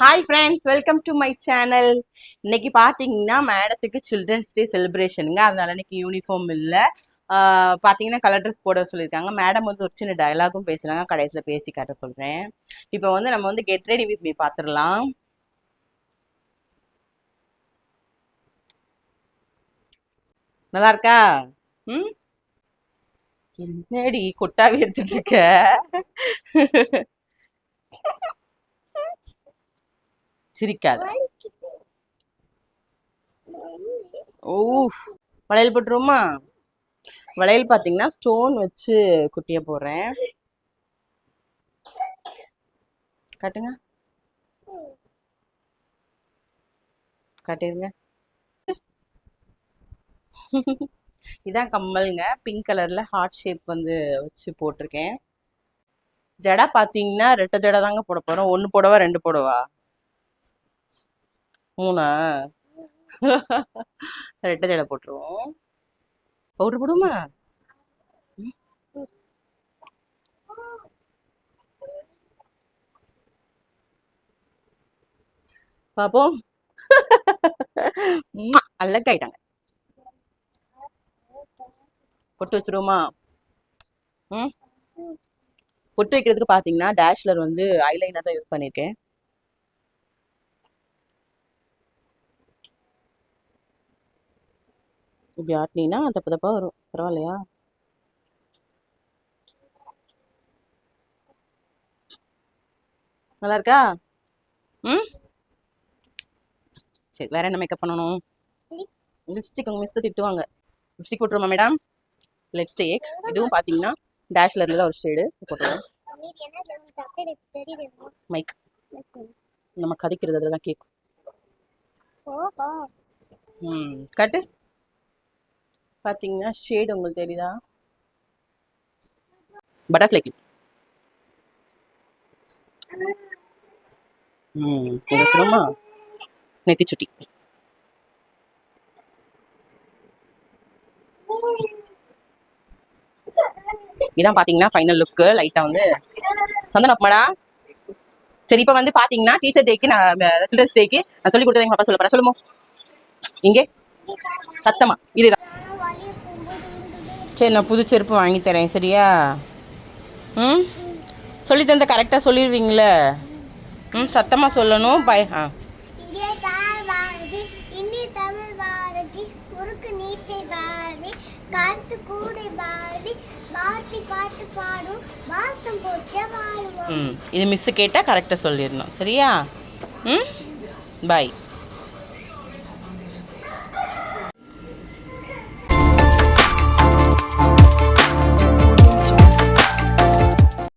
Hi friends welcome to my channel இன்னைக்கு பார்த்தீங்கன்னா மேடத்துக்கு சில்ட்ரன்ஸ் டே செலிப்ரேஷனுங்க அதனால இன்னைக்கு யூனிஃபார்ம் இல்லை. பார்த்தீங்கன்னா கலர் ட்ரெஸ் போட சொல்லியிருக்காங்க மேடம் வந்து ஒரு சின்ன டயலாகும் பேசுகிறாங்க கடைசியில் பேசி காட்ட சொல்கிறேன் இப்போ வந்து நம்ம வந்து கெட் ரெடி வித் மீ பார்த்துடலாம் நல்லா இருக்கா? ம்? என்னடி கொட்டாவி எடுத்துட்டு இருக்க? சிரிக்காத. ஓஃப் வளையல் போட்டுருவோமா? வளையல் பார்த்தீங்கன்னா ஸ்டோன் வச்சு குட்டிய போடுறேன். காட்டுங்க. காட்டிருங்க. இதான் கம்மலுங்க. பிங்க் கலர்ல ஹார்ட் ஷேப் வந்து வச்சு போட்டிருக்கேன். ஜடா பார்த்தீங்கன்னா ரெட்டை ஜடை தாங்க போட போறோம். ஒன்று போடவா ரெண்டு போடவா? மூணா? ரெட்டை ஜடை போட்டுருவோம். பவுடர் போடுமா பாப்போம். அழகாயிட்டாங்க. பொட்டு வச்சிருவோமா? ம். பொட்டு வைக்கிறதுக்கு பார்த்தீங்கன்னா டேஷ்லர் வந்து ஐலைனர் தான் யூஸ் பண்ணியிருக்கேன் இப்படி ஆட்டினீங்கன்னா தப்பு தப்பாக வரும். பரவாயில்லையா? நல்லா இருக்கா ம்? சரி வேற என்ன மேக்கப் பண்ணணும்? லிப்ஸ்டிக் உங்கள் மிஸ் திட்டுவாங்க. லிப்ஸ்டிக் போட்டுருமா மேடம் லிப்ஸ்டிக் இதுவும் பார்த்தீங்கன்னா டேஷ்லரில் தான் ஒரு ஷேடு போட்டுருவோம். மைக் நம்ம கதைக்கிறது அதில் தான் கேட்கும் ம் கட்டு. பார்த்தீங்கன்னா ஷேடு உங்களுக்கு தெரியுதா? பட்டர்ஃப்ளை கிளிப் ம் வச்சிருமா நெத்தி சுட்டி. இதான் பாத்தீங்கன்னா ஃபைனல் லுக்கு லைட்டா வந்து. சந்தன அப்மாடா சரி இப்போ வந்து பாத்தீங்கன்னா டீச்சர் டேக்கு நான் சில்ட்ரன்ஸ் டேக்கு நான் சொல்லி கொடுத்தது எங்க பாப்பா சொல்ல போறேன் சொல்லுமோ. இங்கே. சத்தமா. இது சரி நான் புது செருப்பு வாங்கி தரேன் சரியா? ம்? சொல்லி தந்த கரெக்டாக சொல்லிடுவீங்களே ம் சத்தமாக சொல்லணும் பய ஆ. கருத்து கூடை பாரதி பாரதி பாட்டு பாடும் போச்ச வாழுவோம். ம் இது மிஸ்ஸு கேட்டால் கரெக்டாக சொல்லிடணும் சரியா? ம்? பாய்